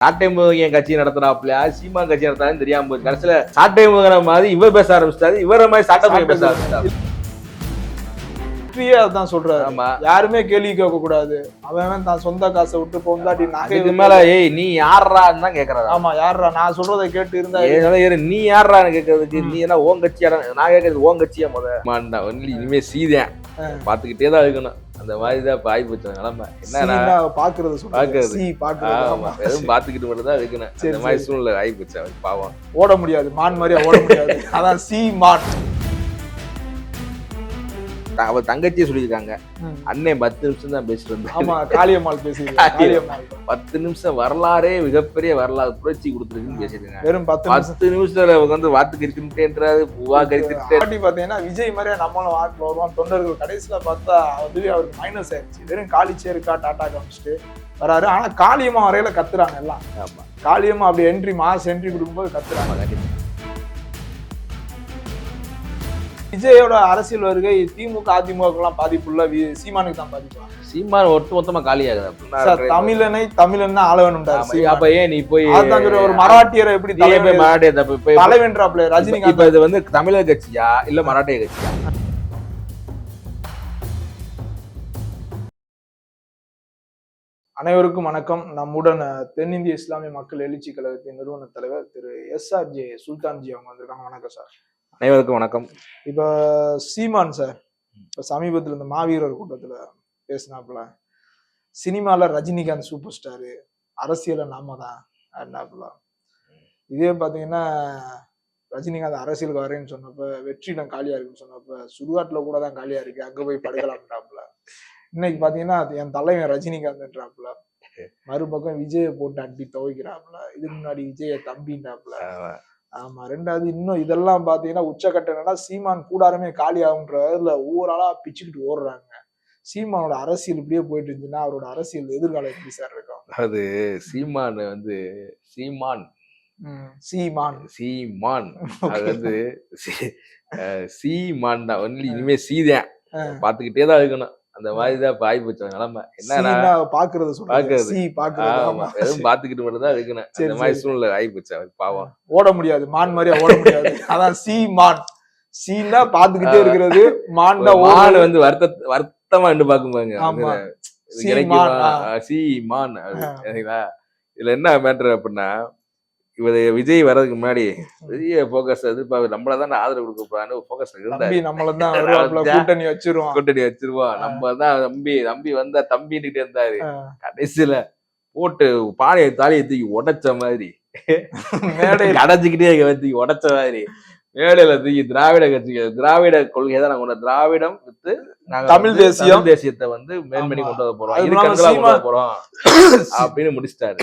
சாட்டை முகன் கட்சி நடத்துறாப்ல சீமா கட்சி நடத்தாலும் தெரியாம போச்சு. கடைசியில சாட்டை முகன மாதிரி இவர் பேச ஆரம்பிச்சிட்டாரு. இவர மாதிரி சாட்டை பேச ஆரம்பிச்சிட்டாரு. வெற்றியே அதான் சொல்றாரு. ஆமா. யாருமே கேள்வி கேட்க கூடாது. அவன் தான் சொந்த காசை விட்டு பொந்தாட்டி நகை இதுக்கு மேல ஏய் நீ யார்றான்னு தான் கேக்குறாரு. ஆமா யாரா நான் சொல்றதை கேட்டு இருந்தா நீ யார்றான்னு கேக்குறதுக்கு? நீ என்ன ஓன் கட்சியா நான் கேக்குறது ஓன் கட்சியா முத? இனிமே சீதேன். பாத்துக்கிட்டே தான் இருக்கணும். அந்த மாதிரி தான் இப்ப ஆகி போச்சு நிலைமை சீனா பாக்குறது பாக்குறது. வெறும் பாத்துக்கிட்டு மட்டும் தான் இருக்கணும். சரி, அந்த மாதிரி. சூழ்நிலை ஆகி போச்சு அவருக்கு பாவம். ஓட முடியாது. மான் மாதிரியா ஓட முடியாது. அதான் சி மான். அவ தங்கச்சியே சொல்லியிருக்காங்க. அண்ணன் பத்து நிமிஷம் தான் பேசிட்டு ஆமா காளியம்மாள் காளியம்மாள். பத்து நிமிஷம் வரலாறே மிகப்பெரிய வரலாறு புரட்சி கொடுத்துருக்குன்னு பேசியிருக்காங்க. வெறும் பத்து பத்து நிமிஷத்துல அவங்க வந்து வாத்து கறிக்கிட்டேன்றாரு பூவா பாட்டி பாத்தீங்கன்னா விஜய் மாதிரியே நம்மளும் வாட்டில் வருவோம் தொண்டர்கள் கடைசியில பார்த்தா அதுவே அவருக்கு மைனஸ் ஆயிடுச்சு. வெறும் காளி சேருக்கா டாட்டா காமிச்சிட்டு வராரு. ஆனா காளியம்மா வரையில கத்துறாங்க எல்லாம். காளியம்மா அப்படி என்ட்ரி மாஸ் என்ட்ரி கொடுக்கும்போது கத்துறாங்க. விஜயோட அரசியல் வருகை திமுக அதிமுக எல்லாம் பாதிப்பு இல்ல வி- சீமானுக்கு தான் பாதிப்பா. சீமான் ஒட்டு மொத்தமா காலி ஆகுது அப்படின்னா சார் தமிழனை தமிழன் தான் ஆள அப்ப ஏன் நீ போய் ஒரு மராட்டியரை எப்படி போய் மராட்டிய தப்பு தலைவன்றாப்ல ரஜினிகாந்த்? இப்ப இது வந்து தமிழர் கட்சியா? இல்ல மராட்டிய கட்சியா? அனைவருக்கும் வணக்கம். நம்முடன் தென்னிந்திய இஸ்லாமிய மக்கள் எழுச்சி கழகத்தின் நிறுவன தலைவர் திரு எஸ் ஆர் ஜே சுல்தான்ஜி அவங்க வந்திருக்காங்க. வணக்கம் சார். அனைவருக்கும் வணக்கம். இப்ப சீமான் சார் இப்ப சமீபத்துல இந்த மாவீரர் கூட்டத்துல பேசினாப்புல சினிமால ரஜினிகாந்த் சூப்பர் ஸ்டாரு அரசியல நாம தான் அப்படின்னாப்புல. இதே பாத்தீங்கன்னா ரஜினிகாந்த் அரசியலுக்கு வரேன்னு சொன்னப்ப வெற்றிடம் காலியா இருக்குன்னு சொன்னப்ப சுடுகாட்டுல கூட தான் காலியா இருக்கு அங்க போய் படுக்கலாம்ன்றாப்புல. இன்னைக்கு பாத்தீங்கன்னா அது என் தலைவன் ரஜினிகாந்த்ன்றாப்புல. மறுபக்கம் விஜய போட்டு அடி துவைக்கிறாப்புல. இதுக்கு முன்னாடி விஜய தம்பின்றாப்புல. ஆமா. ரெண்டாவது இன்னும் இதெல்லாம் பாத்தீங்கன்னா உச்சக்கட்டம் என்னன்னா சீமான் கூடாரமே காலி ஆகுன்றதுல ஒவ்வொரு ஆளா பிச்சுக்கிட்டு ஓடுறாங்க. சீமானோட அரசியல் இப்படியே போயிட்டு இருந்துச்சுன்னா அவரோட அரசியல் எதிர்காலம் எப்படி சார் இருக்கும்? அதாவது சீமான் வந்து சீமான். சீமான். சீமான். அது வந்து சீமான் தான். ஒன்லி இனிமே சீதேன். பாத்துக்கிட்டே தான் இருக்கணும். அந்த மாதிரி தான் ஆகி போச்சு. நிலைமை. சீனா பாக்குறது பாக்குறது. சி. வெறும் பாத்துக்கிட்டு மட்டும் தான் இருக்கணும் சரி, அந்த மாதிரி. சூழ்நிலை ஆகி போச்சு பாவம். ஓட முடியாது. மான் மாதிரியா ஓட முடியாது. அதான் சி மான். சீனா பாத்துக்கிட்டே இருக்கிறது. மான் தான் மான். வந்து வருத்த வருத்தமா. ஆ, சீமான் அது ஆ. சரிங்களா? இதுல என்ன மேட்ரு அப்படின்னா இவர் விஜய் வர்றதுக்கு முன்னாடி பெரிய போக்கஸ் எதிர்பார்ப்பு நம்மள தான் ஆதரவு கொடுக்க போறான்னு போக்கஸ் இருந்தாரு. நம்மள தான் கூட்டணி வச்சிருவான். கூட்டணி வச்சிருவோம் நம்ம தான் தம்பி. தம்பி வந்தா தம்பின்னுட்டு இருந்தாரு. கடைசியில போட்டு பானையை தாலியை தூக்கி உடைச்ச மாதிரி. மேடையில அடைஞ்சுக்கிட்டே தூக்கி உடைச்ச மாதிரி. மேடையில தூக்கி திராவிட கட்சிக்கு திராவிட கொள்கை தான் நாங்க திராவிடம் வித்து தமிழ் தேசியம். தமிழ் தேசியத்தை வந்து மேன்மணி. கொண்டு வர போறோம். கொண்டு வர சீமான் போறோம். அப்படின்னு முடிச்சிட்டாரு.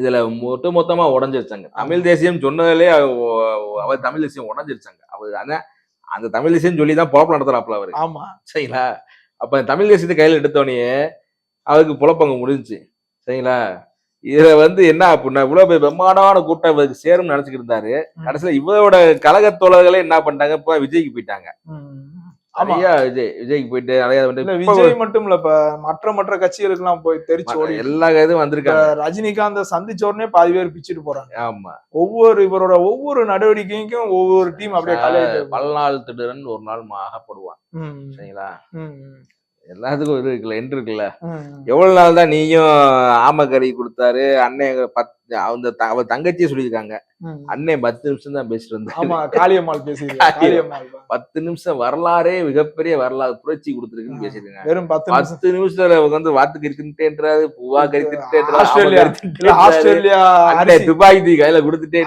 இதுல மொத்த மொத்தமா உடஞ்சிருச்சாங்க. தமிழ் தேசியம் சொன்னதுலே அவர் தமிழ் தேசியம் உடஞ்சிருச்சாங்க. அவர் அதான் அந்த தமிழ் தேசியம் சொல்லி தான் பொழப்பு நடத்துறாப்புல அவரு. ஆமா. சரிங்களா? அப்ப தமிழ் தேசியத்தை கையில எடுத்தோடனே அவருக்கு புலப்பங்க முடிஞ்சுச்சு. சரிங்களா? இதுல வந்து என்ன அப்படின்னா இவ்வளவு பிரம்மாண்டமான கூட்டம் இவருக்கு சேரும்னு நினைச்சுக்கிட்டு இருந்தாரு. கடைசியில இவரோட கழக தோழர்களே என்ன பண்ணிட்டாங்க? இப்ப விஜய்க்கு போயிட்டாங்க. நிறைய விஜய் விஜய்க்கு போயிட்டு நிறைய வந்து விஜய் மட்டும் இல்ல இப்ப மற்ற மற்ற கட்சிகளுக்கு எல்லாம் போய் தெரிச்சு ஓடி எல்லா இதுவும் வந்திருக்காங்க. ரஜினிகாந்த சந்திச்ச உடனே பாதி பேர் பிச்சுட்டு போறாங்க. ஆமா. ஒவ்வொரு இவரோட ஒவ்வொரு நடவடிக்கைக்கும் ஒவ்வொரு டீம் அப்படியே கலையிட்டு பல நாள் திடீர்னு ஒரு நாள் அகப்படுவான் ம், சரிங்களா? எல்லாத்துக்கும் இது இருக்குல்ல என்று இருக்குல்ல. எவ்வளவு நாள் தான் நீயும் ஆமக்கறி கொடுத்தாரு அண்ணன் பத் அந்த அவர் தங்கச்சியே சொல்லியிருக்காங்க. அண்ணன் பத்து நிமிஷம் தான் பேசிட்டு வந்தாரு ஆமா காளியம்மாள் தான். பத்து நிமிஷம் வரலாறே மிகப்பெரிய வரலாறு புரட்சி கொடுத்துருக்குன்னு ஆ. பேசியிருக்காங்க. வெறும் பத்து பத்து நிமிஷத்துல அவங்க வந்து வாத்து கறிக்கிட்டேன்றாரு பூவா கறிக்கிட்டேன்றாரு ஆஸ்திரேலியா ஆஸ்திரேலியா துப்பாக்கி தூக்கி கையில கொடுத்துட்டே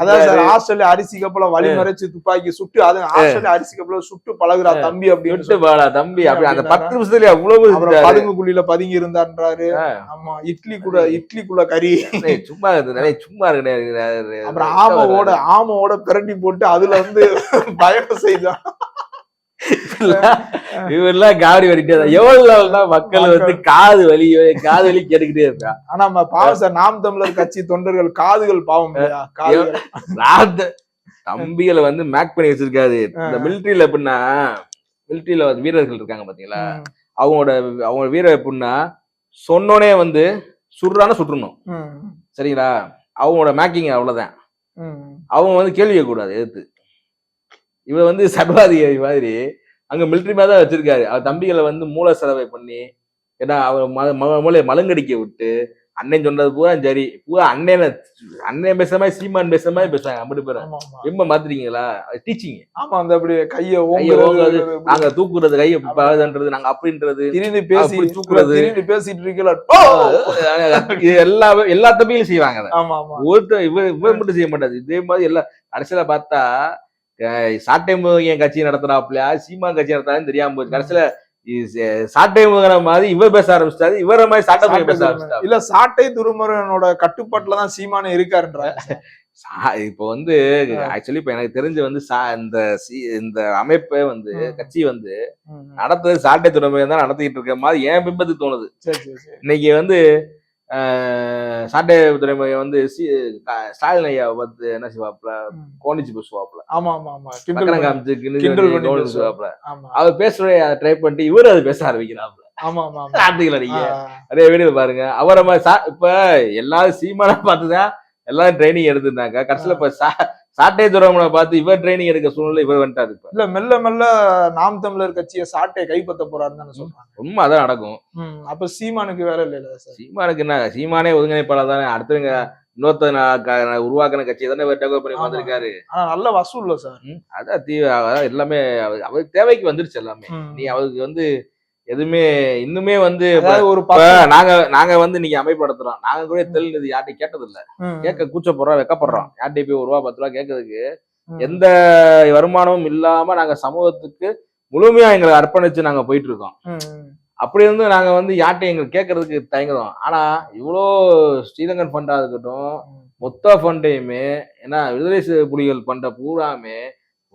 ஆஸ்திரேலியா அரிசி கப்பல வழி மறைச்சு துப்பாக்கி சுட்டு அது ஆஸ்திரேலியா அரிசி கப்பல சுட்டு பழகுறா தம்பி அப்படின்னு பாடா தம்பி அப்படி அந்த பத்து நிமிஷத்துல அவ்வளவு. பதுங்கு குழியில பதுங்கி இருந்தான்றாரு. ஆமா இட்லி கூட இட்லிக்குள்ள கறி. சும்மா இருக்கு சும்மா இருக்கு அப்புறம் ஆமோட ஆமோட பிரட்டி போட்டு அதுல வந்து பயம் செய்தான் இவரெல்லாம் காவடி வடிட்டே தான் எவ்வளவு நாள்னா மக்கள் வந்து காது வலி காது வலி கேட்டுக்கிட்டே இருக்கா ஆனா நம்ம பாவம் சார் நாம் தமிழர் கட்சி தொண்டர்கள் காதுகள் பாவம் தம்பிகளை வந்து மேக் பண்ணி வச்சிருக்காரு. இந்த ஆ. மிலிட்டரியில எப்படின்னா மிலிட்டரியில வீரர்கள் இருக்காங்க பாத்தீங்களா? அவங்களோட அவங்க வீரர் எப்படின்னா சொன்னோனே வந்து சுடுறான சுட்டுறணும். ம். சரிங்களா? அவங்களோட மேக்கிங் அவ்வளவுதான். அவங்க வந்து கேள்வி கேட்கக்கூடாது எதிர்த்து. இவர் வந்து சர்வாதிகாரி மாதிரி அங்க மிலிட்டரி மாதிரி தான் வச்சிருக்காரு. அவர் தம்பிகளை வந்து மூல செலவை பண்ணி ஏன்னா அவர் ம- ம- மூளையை மலங்கடிக்க விட்டு அண்ணன் சொன்னது பூரா சரி. பூரா அண்ணன் அண்ணன் பேசுற மாதிரி சீமான் பேசுற மாதிரி பேசுறாங்க அப்படி பேர் ஆமா ஆமா. ரொம்ப மாத்துறீங்களா? டீச்சிங் ஆமா அந்த அப்படி கைய ஓங்குறது, நாங்க தூக்குறது கையை பாதுன்றது நாங்க அப்படின்றது திரிந்து பேசி தூக்குறது. திரிந்து பேசிட்டு இருக்கல. இது எல்லா எல்லா தம்பியும் செய்வாங்க ஒருத்தர் இவர் இவர் மட்டும் செய்ய மாட்டாரு இதே மாதிரி எல்லாம் கடைசியில பார்த்தா சாட்டை முருகன் கட்சி நடத்துறாப்லையா சீமா கட்சி நடத்துறான்னு தெரியாம போச்சு. கடைசியில சாட்டை முருகன மாதிரி இவர் பேச ஆரம்பிச்சிட்டாரு. இவர மாதிரி சாட்டை பேச ஆரம்பிச்சிட்டாரு. இல்ல சாட்டை துருமுருகனோட கட்டுப்பாட்டுல தான் சீமானே இருக்காருன்றாங்க சா- இப்போ வந்து ஆக்சுவலி இப்ப எனக்கு தெரிஞ்சு வந்து இந்த இந்த அமைப்பை வந்து. கட்சி வந்து. நடத்துறது சாட்டை துறைமுகம் தான் நடத்திட்டு இருக்க மாதிரி என் பிம்பத்துக்கு தோணுது. இன்னைக்கு வந்து சாட்டை துறைமுகம் வந்து ஸ்டாலின் ஐயா வந்து என்ன செய்வாப்ல. கோணிச்சு பேசுவாப்ல ஆமா ஆமா ஆமா. கிண்டல் காமிச்சு கிண்டல் பேசுவாப்ல. அவர் பேசுறத ட்ரை பண்ணிட்டு இவரு அது பேச ஆரம்பிக்கிறாப்ல ஆமா ஆமா ஆமா. ஆர்டிகல் அடிக்க ஆ, அதே வீடியோ பாருங்க. அவரை மாதிரி இப்ப எல்லாரும் சீமானா பார்த்துதான் எல்லாரும் ட்ரைனிங் எடுத்திருந்தாங்க. கடைசியில இப்ப சாட்டை துறைமுனை பார்த்து இவர் ட்ரைனிங் எடுக்க சூழ்நிலை இவர் வந்துட்டாரு இப்ப. இல்ல மெல்ல மெல்ல நாம் தமிழர் கட்சியை சாட்டை கைப்பற்ற போறாருன்னு தானே சொல்றாங்க. உண்மை அதான் நடக்கும். அப்ப சீமானுக்கு வேலை இல்ல சார்? சீமானுக்கு என்ன சீமானே ஒருங்கிணைப்பாளர் தானே. அடுத்தவங்க இன்னொருத்த உருவாக்கின கட்சியை தானே இவர் டெவலப் பண்ணி. வந்திருக்காரு. ஆனா நல்ல வசூல்ல சார். அதான் தீ அதான் எல்லாமே அவர் அவருக்கு தேவைக்கு வந்துருச்சு எல்லாமே. நீ அவருக்கு வந்து எதுவுமே இன்னுமே வந்து ஒரு நாங்க நாங்க வந்து இன்னைக்கு அமைப்பு நடத்துறோம் நாங்க கூட தெல் இது யார்ட்டையும் கேட்டது இல்ல கேட்க கூச்சப்படுறோம் வெக்கப்படுறோம். யார்ட்டையும் போய் ஒரு ரூபா பத்து ரூபா கேட்கறதுக்கு. எந்த வருமானமும் இல்லாம நாங்க சமூகத்துக்கு முழுமையா எங்களை அர்ப்பணிச்சு நாங்க போயிட்டு இருக்கோம். அப்படி இருந்து நாங்க வந்து யார்ட்டையும் எங்களுக்கு கேட்கறதுக்கு தயங்குறோம். ஆனா இவ்வளோ ஸ்ரீலங்கன் ஃபண்டா இருக்கட்டும் மொத்த ஃபண்டையுமே ஏன்னா விடுதலை புலிகள் பண்ற பூராமே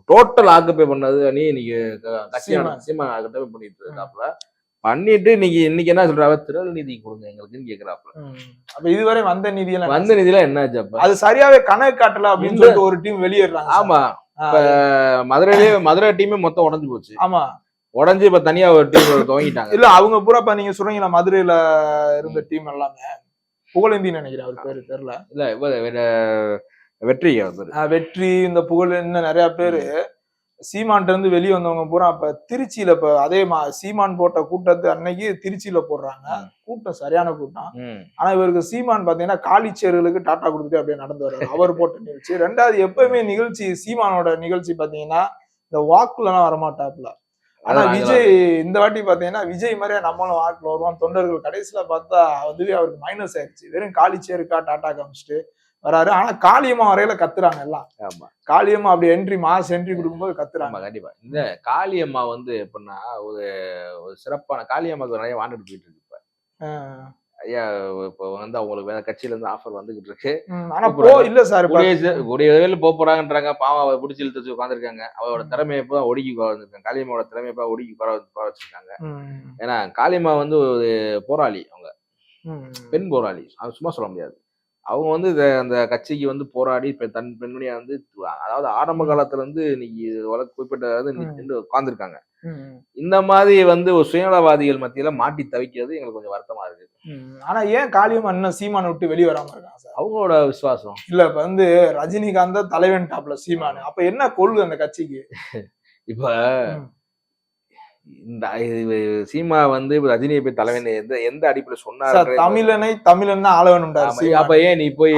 டோட்டல் ஆக்குப்பை பண்ணது நீ இன்னைக்கு க- கட்சி சீமான். சீமா ஆக்குப்பை பண்ணிட்டு இருக்காப்ல பண்ணிட்டு இன்னைக்கு இன்னைக்கு என்ன சொல்றாங்க திரள் நிதி கொடுங்க எங்களுக்குன்னு கேக்குறாப்ல ம். அப்ப இதுவரை வந்த நிதியெல்லாம் வந்த நிதிலாம் என்னாச்சு அப்ப? அது சரியாவே கணக்கு காட்டல அப்படின்னு சொல்லிட்டு ஒரு டீம் வெளியேறாங்க. ஆமா. இப்ப மதுரையிலேயே மதுரை டீமே மொத்தம் உடஞ்சு போச்சு. ஆமா. உடஞ்சு இப்ப தனியா ஒரு டீம் துவங்கிட்டாங்க. இல்ல அவங்க பூரா இப்ப நீங்க சொல்றீங்களா மதுரையில இருந்த டீம் எல்லாமே. புகழேந்தின்னு நினைக்கிறேன் அவர் பேரு தெரியல. இல்ல இவ- வெற்றி வெற்றி இந்த புகழ் இன்னும் நிறைய பேரு சீமான்ட்ட இருந்து வெளியே வந்தவங்க பூரா இப்ப திருச்சியில இப்ப அதே மா சீமான் போட்ட கூட்டத்து அன்னைக்கு திருச்சியில போடுறாங்க. கூட்டம் சரியான கூட்டம். ஆனா இவருக்கு சீமான் பாத்தீங்கன்னா காலிச்சேர்களுக்கு டாட்டா கொடுத்துட்டு அப்படியே நடந்து வர்றாரு. அவர் போட்ட நிகழ்ச்சி. ரெண்டாவது எப்பவுமே நிகழ்ச்சி சீமானோட நிகழ்ச்சி பாத்தீங்கன்னா இந்த வாக்குல எல்லாம் வரமாட்டாப்ல ஆனா விஜய் இந்த வாட்டி பாத்தீங்கன்னா விஜய் மாதிரியே நம்மளும் வாக்குல வருவோம். தொண்டர்கள் கடைசியில பார்த்தா அதுவே அவருக்கு மைனஸ் ஆயிடுச்சு. வெறும் காலிச்சேருக்கா டாட்டா காமிச்சிட்டு வராரு. ஆனா காளியம்மா வரையில கத்துறாங்க எல்லாம். ஆமா. காளியம்மா அப்படி என்ட்ரி மாஸ் என்ட்ரி கொடுக்கும்போது கத்துறாங்க. கண்டிப்பா. இந்த காளியம்மா வந்து எப்படின்னா ஒரு ஒரு சிறப்பான காளியம்மாக்கு நிறைய வாண்டுட்டு போயிட்டு இருக்கு இப்ப. ஐயா இப்போ வந்து அவங்களுக்கு வேற கட்சியில இருந்து ஆஃபர் வந்துகிட்டு இருக்கு. ஆனா போ இல்ல சார் கூடிய விரைவில் போக போறாங்கன்றாங்க. பாவம் அவ பிடிச்சி இழுத்து வச்சு உட்காந்துருக்காங்க அவளோட திறமையை இப்போ ஒடுக்கி வந்திருக்காங்க காளியம்மாவோட திறமையை இப்போ ஒடுக்கி குறை குறை வச்சிருக்காங்க. ஏன்னா காளியம்மா வந்து ஒரு போராளி அவங்க. பெண் போராளி. அது சும்மா சொல்ல முடியாது. அவங்க வந்து அந்த கட்சிக்கு வந்து போராடி தன் பெண்மணியா வந்து அதாவது ஆரம்ப காலத்துல இருந்து இன்னைக்கு வழக்கு குறிப்பிட்ட உம் இந்த மாதிரி வந்து ஒரு சுயநலவாதிகள் மத்தியில மாட்டி தவிக்கிறது எங்களுக்கு கொஞ்சம் வருத்தமா இருக்கு. ஆனா ஏன் காளியம்மா இன்னும் சீமானை விட்டு வெளியே வராம இருக்காங்க சார்? அவங்களோட விசுவாசம். இல்ல இப்ப வந்து ரஜினிகாந்த் தலைவன் டாப்ல சீமானு. அப்ப என்ன கொள்கை அந்த கட்சிக்கு? இப்ப. இந்த சீமா வந்து ரஜினியை போய் தலைவன் எந்த எந்த அடிப்படையில சொன்னாரு தமிழனை தமிழன் தான் ஆளவனுண்டார் ஆமா, அப்ப ஏன் நீ போய்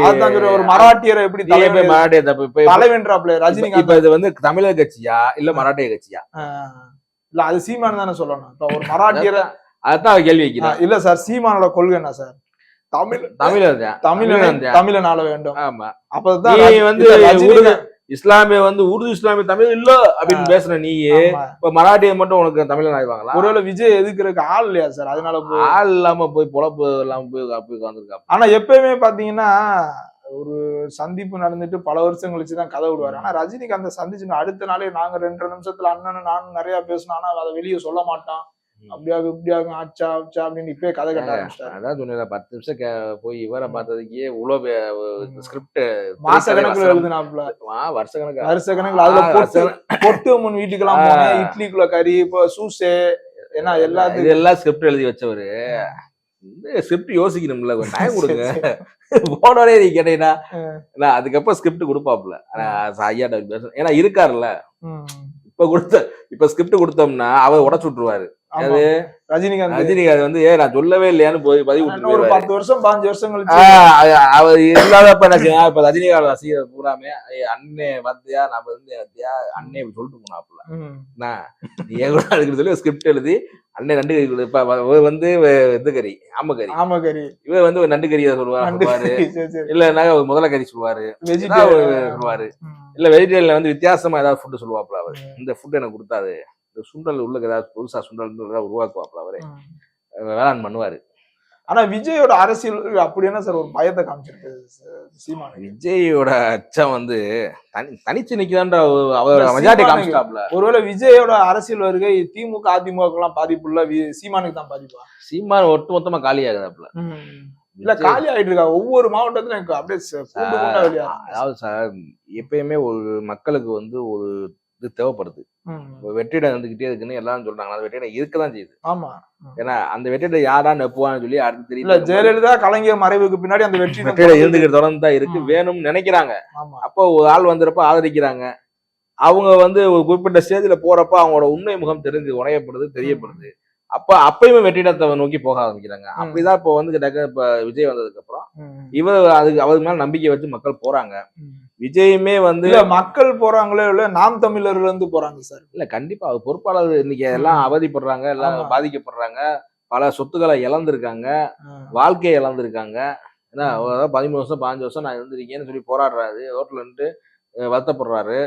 ஒரு மராட்டியரை எப்படி போய் மராட்டிய போய் தலைவன்றாப்ல ரஜினிகாந்த்? இப்ப இது வந்து தமிழர் கட்சியா இல்ல மராட்டிய கட்சியா? இல்ல அது சீமான் தானே சொல்லணும். இப்ப ஒரு மராட்டியரை அதான் கேள்வி வைக்கிறான். இல்ல சார் சீமானோட கொள்கை என்ன சார்? தமிழ் தமிழர் தமிழனை தமிழன் ஆள வேண்டும். ஆமா. அப்பதான் வந்து இஸ்லாமிய வந்து உருது இஸ்லாமிய தமிழ் இல்ல அப்படின்னு பேசுன நீ ஆமா. இப்ப மராட்டிய மட்டும் உனக்கு தமிழன் ஆயிடுவாங்களா? ஒருவேளை விஜய் எதுக்குறதுக்கு ஆள் இல்லையா சார்? அதனால போய் ஆள் இல்லாம போய் பொழப்பு இல்லாம போய் போய் உட்காந்துருக்கா ஆனா எப்பயுமே பாத்தீங்கன்னா ஒரு சந்திப்பு நடந்துட்டு பல வருஷம் கழிச்சு தான் கதை விடுவாரு. ஆனா ரஜினிகாந்த் சந்திச்சு அடுத்த நாளே நாங்க ரெண்டு நிமிஷத்துல அண்ணனும் நானும் நிறைய பேசணும் ஆனா அதை வெளியே சொல்ல மாட்டான். ம். அப்படியாக இப்படியாக ஆச்சா ஆச்சா அப்படின்னு இப்பயே கதை கட்ட அதான் சொன்னேன் பத்து நிமிஷம் போய் இவரை பார்த்ததுக்கே இவ்வளவு. ஸ்கிரிப்ட் மாச கணக்குல எழுதுனாப்ல வருஷ கணக்கு வருஷ கணக்குல அதுல பொட்டு பொட்டு அம்மன் வீட்டுக்கெல்லாம் இட்லிக்குள்ள கறி இப்போ சூசே ஏன்னா இது எல்லாத்துக்கும். எல்லாம் ஸ்கிரிப்ட் எழுதி வச்சவரு. ஸ்கிரிப்ட் யோசிக்கணும்ல கொஞ்சம் டைம் கொடுங்க. போனோடனே நீ கேட்டீங்கன்னா. நான் அதுக்கப்புறம் ஸ்கிரிப்ட் கொடுப்பாப்ல ஆனா, ஐயாட்ட பேச ஏன்னா இருக்காருல்ல. இப்ப கொடுத்த இப்ப ஸ்கிரிப்ட் கொடுத்தோம்னா அவர் உடச்சு விட்டுருவாரு. அது ரஜினிகாந்த் ரஜினிகாந்த் வந்து ஏ நான் சொல்லவே இல்லையான்னு போய் பதிவு ஒரு. பத்து வருஷம் பாஞ்சு வருஷம் கழிச்சு அவர் இல்லாதப்ப எனக்கு நான் இப்ப ரஜினிகாந்த் ரசிகர் பூராமே "ஏய், அண்ணே வந்தியா நான் வந்து அண்ணே சொல்லிட்டு போனாப்புல. நான் நீ கூட அதுக்கு சொல்லி ஸ்கிரிப்ட் எழுதி அண்ணே நண்டு கறி. இப்ப வந்து இது கறி ஆமக்கறி ஆமா கறி. இவர் வந்து ஒரு நண்டு கறியை சொல்லுவாரு கறி, இல்லைன்னா முதல கறி சொல்லுவாரு. சொல்லுவாரு. இல்ல வெஜிடேரியன்ல வந்து வித்தியாசமா ஏதாவது ஃபுட்டு சொல்லுவாப்ல அவர். இந்த ஃபுட் எனக்கு கொடுத்தாது இந்த சுண்டல் உள்ளுக்கு ஏதாவது புதுசா சுண்டல் ஏதாவது உருவாக்குவாப்ல அவரு. வேளாண் பண்ணுவாரு. ஆனா விஜயோட அரசியல் அப்படி என்ன சார் ஒரு பயத்தை காமிச்சிருக்கு ச- சீமானுக்கு? விஜயோட அச்சம் வந்து தனி தனிச்சு நிக்கிறான்ற அவர் மெஜாரிட்டி காமிச்சிட்டாப்ல. ஒருவேளை விஜயோட அரசியல் வருகை திமுக அதிமுக எல்லாம் பாதிப்பு இல்ல சீமானுக்கு தான் பாதிப்பா? சீமான் ஒட்டு மொத்தமா காலி ஆகுதாப்ல இல்ல காலி ஆயிட்டு இருக்கா ஒவ்வொரு மாவட்டத்திலும் எனக்கு அப்படியே அதாவது சார் எப்பயுமே ஒரு மக்களுக்கு வந்து ஒரு இது தேவைப்படுது. வெற்றிடம் இருந்துகிட்டே இருக்குன்னு எல்லாரும் சொல்றாங்க. அந்த வெற்றிடம் இருக்கதான் செய்யுது. ஆமா. ஏன்னா அந்த வெற்றிடம் யாரா நெப்புவான்னு சொல்லி அடுத்து தெரியும் ஜெயலலிதா கலைஞர் மறைவுக்கு பின்னாடி அந்த வெற்றி வெற்றிடம் இருந்துகிட்டு தொடர்ந்து தான் இருக்கு. வேணும்னு நினைக்கிறாங்க. அப்போ ஒரு ஆள் வந்திருப்ப ஆதரிக்கிறாங்க. அவங்க வந்து ஒரு குறிப்பிட்ட ஸ்டேஜ்ல போறப்ப அவங்களோட உண்மை முகம் தெரிஞ்சு உடையப்படுது தெரியப்படுது. அப்ப அப்பயுமே வெற்றிடத்தை நோக்கி போக ஆரம்பிக்கிறாங்க. அப்படிதான் இப்போ வந்து டக்கு இப்ப விஜய் வந்ததுக்கு அப்புறம். இவர் அதுக்கு அவருக்கு மேல நம்பிக்கை வச்சு மக்கள் போறாங்க. விஜயுமே வந்து மக்கள் போறாங்களே இல்ல நாம் தமிழர்ல இருந்து போறாங்க சார். இல்ல கண்டிப்பா. அவர் பொறுப்பாளர் இன்னைக்கு எல்லாம் அவதிப்படுறாங்க எல்லாம். பாதிக்கப்படுறாங்க. பல சொத்துக்களை இழந்திருக்காங்க. வாழ்க்கையை இழந்திருக்காங்க. ஏன்னா பதிமூணு வருஷம் பாஞ்சு வருஷம் நான் இருந்திருக்கேன்னு சொல்லி போராடுறாரு. ரோட்ல நின்று வருத்தப்படுறாரு.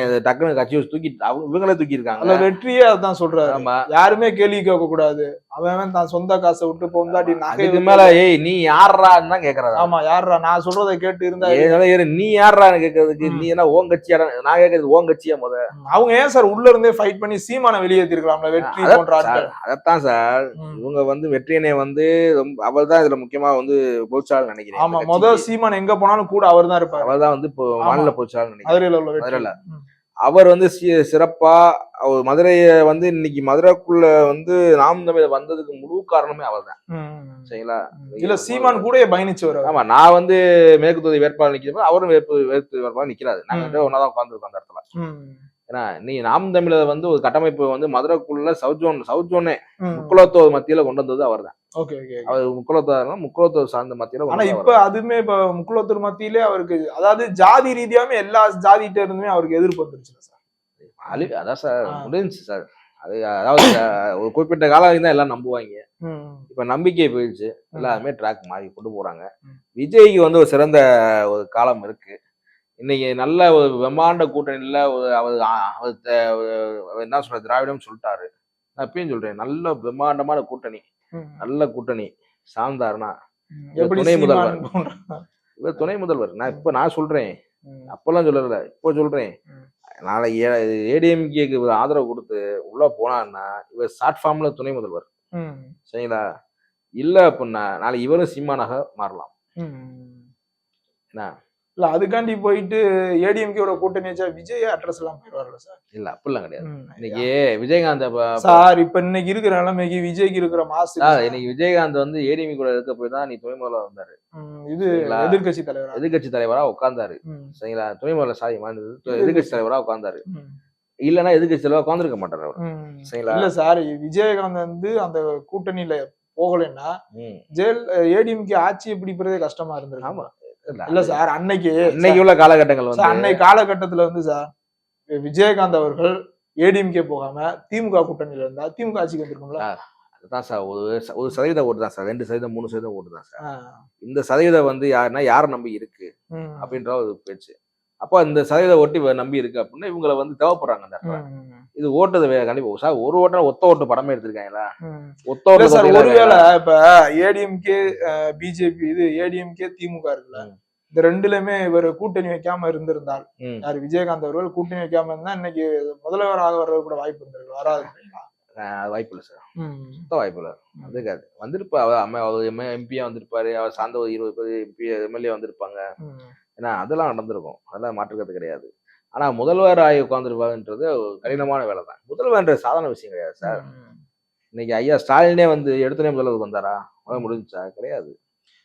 இது டக்குனு கட்சி வச்சு தூக்கி அவங்க இவங்களே தூக்கி இருக்காங்க வெற்றியே அதான் சொல்றாரு. ஆமா. யாருமே கேள்வி கேட்க கூடாது. அவன் தான் சொந்த காசை விட்டு பொந்தாட்டி அதுக்கு விட்டு- மேல ஏய் நீ யார்றான்னு தான் கேக்குறாரு. ஆமா யாரா நான் சொல்றதை கேட்டு இருந்தா நீ யார்றான்னு கேக்குறதுக்கு. நீ என்ன ஓன் கட்சியாடா நான் கேக்குறது ஓன் கட்சியா முத? அவங்க ஏன் சார் உள்ள இருந்தே ஃபைட் பண்ணி சீமான வெளியேற்றிருக்கலாம்ல வெற்றி அதத்தான் சார். இவங்க வந்து வெற்றியனை வந்து அவர் தான் இதுல முக்கியமா வந்து பொதுச்சாளர் நினைக்கிறேன். ஆமா முதல். சீமான் எங்க போனாலும் கூட அவர் தான் இருப்பாரு. அவர் தான் வந்து. மாநில பொதுச்சாளர் நினைக்கிறேன் மதுரையில உள்ள வெற்றி மதுரையில. ம். அவர் வந்து சிறப்பா அவர் மதுரைய வந்து இன்னைக்கு மதுரைக்குள்ள வந்து நாம் தமிழ வந்ததுக்கு முழு காரணமே அவர் தான். சரிங்களா இல்ல சீமான் கூட பயணிச்சவர். ஆமா நான் வந்து மேற்கு தொகுதி வேட்பாளர் நிக்கிறப்ப அவரும் வேட்பு வேட்பு வேட்பாளர் நிக்கிறாரு நாங்க ஒன்னாதான் உட்காந்துருக்கோம் அந்த இடத்துல. ஏன்னா நீ நாம் தமிழர் வந்து ஒரு கட்டமைப்பு வந்து மதுரைக்குள்ள சவுத் ஜோன் சவுத் ஜோனே ம். முக்குலத்தோர் மத்தியில கொண்டு வந்தது அவர் தான் ஓகே ஓகே ஓகே. அவர் முக்குலத்தோர் முக்குலத்தோர் சார்ந்த மத்தியில ஆனா இப்ப அதுமே இப்ப முக்குளத்தூர் மத்தியிலே அவருக்கு அதாவது ஜாதி ரீதியாமே எல்லா ஜாதிட்ட இருந்துமே அவருக்கு எதிர்ப்பு வந்துருச்சு சார் அழி அதான் சார் ஆ. முடிஞ்சுச்சு சார் அது அதாவது ஒரு குறிப்பிட்ட காலம் வரைக்கும் தான் எல்லாம் நம்புவாங்க. இப்ப நம்பிக்கை போயிடுச்சு எல்லாருமே ட்ராக் மாறி கொண்டு போறாங்க. விஜய்க்கு வந்து ஒரு சிறந்த ஒரு காலம் இருக்கு இன்னைக்கு நல்ல ஒரு பிரம்மாண்ட கூட்டணியில ஒரு அவர் என்ன சொல்ற திராவிடம் சொல்லிட்டாரு நான் இப்பயும் சொல்றேன் நல்ல பிரம்மாண்டமான கூட்டணி. நல்ல கூட்டணி. எப்படி துணை முதல்வர். இவர் துணை முதல்வர் நான் இப்ப நான் சொல்றேன். அப்பெல்லாம் சொல்லல இப்போ சொல்றேன். நாளை ஏடிஎம்கேக்கு இவர் ஆதரவு கொடுத்து உள்ள போனான்னா இவர் ஷார்ட் ஃபார்ம்ல துணை முதல்வர். சரிங்களா இல்ல அப்படின்னா நாளை இவரும் சீமானாக மாறலாம். என்ன இல்ல அதுக்காண்டி போயிட்டு ஏடிஎம்கேவோட கூட்டணி வச்சா விஜய் அட்ரஸ் எல்லாம் போயிடுவார்ல சார் இல்ல அப்படிலாம் கிடையாது. இன்னைக்கு விஜயகாந்த் சார் இப்ப இன்னைக்கு இருக்கிற நிலைமைக்கு விஜய்க்கு இருக்கிற மாசு இன்னைக்கு விஜயகாந்த் வந்து ஏடிஎம் கூட இருக்க போய் தான் நீ துணை முதல்வர் வந்தாரு இது? எதிர்கட்சி தலைவரா எதிர்கட்சி தலைவரா உட்கார்ந்தாரு. சரிங்களா துணை முதல்வர் சாரி மாநில எதிர்கட்சி தலைவரா உட்கார்ந்தாரு. இல்லன்னா எதிர்கட்சி தலைவரா உட்கார்ந்திருக்க மாட்டாரு அவர். சரிங்களா? இல்ல சார் விஜயகாந்த் வந்து அந்த கூட்டணியில போகலைன்னா. ஜெயல் ஏடிஎம்கே ஆட்சியை பிடிப்பதே கஷ்டமா இருந்திருக்கு ஆமா இல்ல சார் அன்னைக்கு இன்னைக்கு உள்ள காலகட்டங்கள் வந்து அன்னைக்கு காலகட்டத்துல வந்து சார் விஜயகாந்த் அவர்கள் ஏடிஎம்கே போகாம திமுக கூட்டணியில இருந்தா திமுக ஆட்சிக்கு வந்திருக்கும்ல அதுதான் சார் ஒரு ஒரு சதவீத ஓட்டு தான் சார் ரெண்டு சதவீதம் மூணு சதவீதம் ஓட்டு தான் சார். இந்த சதவீதம் வந்து யாருன்னா யாரை நம்பி இருக்கு. அப்படின்ற ஒரு பேச்சு அப்போ இந்த சதவீத ஓட்டு நம்பி இருக்கு அப்படின்னா இவங்களை வந்து தேவைப்படுறாங்க அந்த இடத்துல. இது ஓட்டது வே- கண்டிப்பா. சார் ஒரு ஓட்டுனா ஒத்த ஓட்டு படமே எடுத்திருக்காங்களா. ஒத்த ஓட்டு சார் ஒருவேளை இப்ப ஏடிஎம்கே பிஜேபி இது ஏடிஎம்கே திமுக இருக்குல்ல. இந்த ரெண்டுலயுமே இவர் கூட்டணி வைக்காம இருந்திருந்தால். யார் விஜயகாந்த் அவர்கள் கூட்டணி வைக்காம இருந்தா இன்னைக்கு முதல்வராக வர்றது கூட வாய்ப்பு இருந்திருக்கு வராது வாய்ப்பு இல்லை சார். சுத்த வாய்ப்பு இல்லை. வந்திருக்காது. வந்திருப்பா அவர் அம்மா அவர் எம் எம்பியா வந்திருப்பாரு அவர் சார்ந்த ஒரு இருபது பேர் எம்பி எம்எல்ஏ வந்திருப்பாங்க. ஏன்னா அதெல்லாம் நடந்திருக்கும். அதெல்லாம் மாற்றுக்கிறது கிடையாது. ஆனா முதல்வர் ஆகி உட்காந்துருப்பாருன்றது ஒரு கடினமான வேலை தான் முதல்வர்ன்ற சாதாரண விஷயம் கிடையாது சார். இன்னைக்கு ஐயா ஸ்டாலினே வந்து எடுத்துனே முதல்வர் வந்தாரா? முதல்ல முடிஞ்சுச்சா? கிடையாது.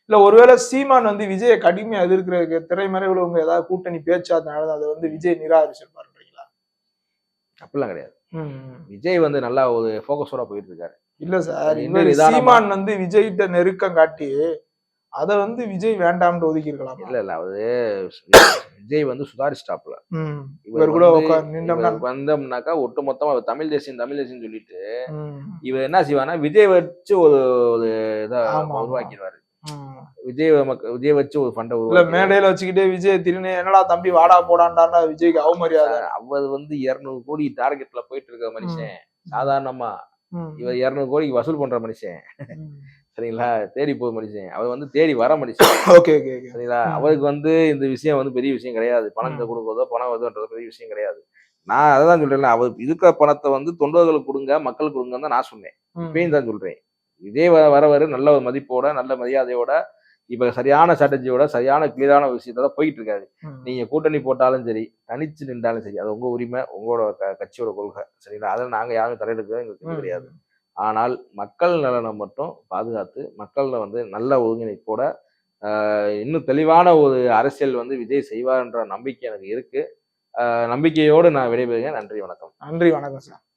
இல்ல ஒருவேளை சீமான் வந்து விஜயை கடுமையா எதிர்க்கிற திரைமறைவுல உங்க ஏதாவது கூட்டணி பேச்சாதனால அதை வந்து விஜய் நிராகரிச்சிருப்பாருன்றீங்களா? அப்படிலாம் கிடையாது. விஜய் வந்து நல்லா ஒரு ஃபோக்கஸோட போயிட்டு இருக்காரு இல்ல சார் சீமான் வந்து விஜய்கிட்ட நெருக்கம் காட்டி அத வந்து விஜய் வேண்டாம்னு ஒதுக்கி இருக்கலாம் இல்ல இல்ல அவரு விஜய் வந்து சுதாரிச்சிட்டாப்ல இவர் கூட வந்தோம்னாக்கா ஒட்டு மொத்தமா தமிழ் தேசியம் தமிழ் தேசியம் சொல்லிட்டு இவர் என்ன செய்வானா விஜய் வச்சு ஒரு ஒரு இதை. உருவாக்கிடுவாரு. விஜய் விஜய் வச்சு ஒரு ஃபண்டை இல்ல மேடையில வச்சுக்கிட்டே விஜய் திருநே என்னடா தம்பி வாடா போடான்டான்னா விஜய்க்கு அவமரியாதை. அவர் வந்து இருநூறு கோடி டார்கெட்ல போயிட்டு இருக்க மனுஷன். சாதாரணமா. இவர் இருநூறு கோடிக்கு வசூல் பண்ற மனுஷன். சரிங்களா? தேடி போய் மனுஷன். அவர் வந்து தேடி வர மனுஷன். ஓகே ஓகே சரிங்களா. அவருக்கு வந்து இந்த விஷயம் வந்து பெரிய விஷயம் கிடையாது. பணம் ம். கொடுக்குறதோ பணம் வருதுன்றது பெரிய விஷயம் கிடையாது. நான் அதான் சொல்றேன்ல அவர் இருக்கிற பணத்தை வந்து தொண்டர்களுக்கு கொடுங்க மக்களுக்கு கொடுங்கன்னு தான் நான் சொன்னேன். இப்பயும் தான் சொல்றேன். இதே வர வர நல்ல ஒரு மதிப்போட நல்ல மரியாதையோட இப்ப சரியான ஸ்ட்ராட்டஜியோட சரியான கிளியரான விஷயத்தோட போயிட்டு இருக்காரு. நீங்க கூட்டணி போட்டாலும் சரி தனிச்சு நின்றாலும் சரி அது உங்க உரிமை உங்களோட கட்சியோட கொள்கை. சரிங்களா? அதில் நாங்க யாரும் தலையெடுக்கிறது எங்களுக்கு. கிடையாது. ஆனால் மக்கள் நலனை மட்டும் பாதுகாத்து மக்கள வந்து நல்ல ஒருங்கிணைப்போட இன்னும் தெளிவான ஒரு அரசியல் வந்து விஜய் செய்வார் என்ற நம்பிக்கை எனக்கு இருக்கு. நம்பிக்கையோடு நான் விடைபெறுகிறேன். நன்றி வணக்கம். நன்றி வணக்கம் சார்.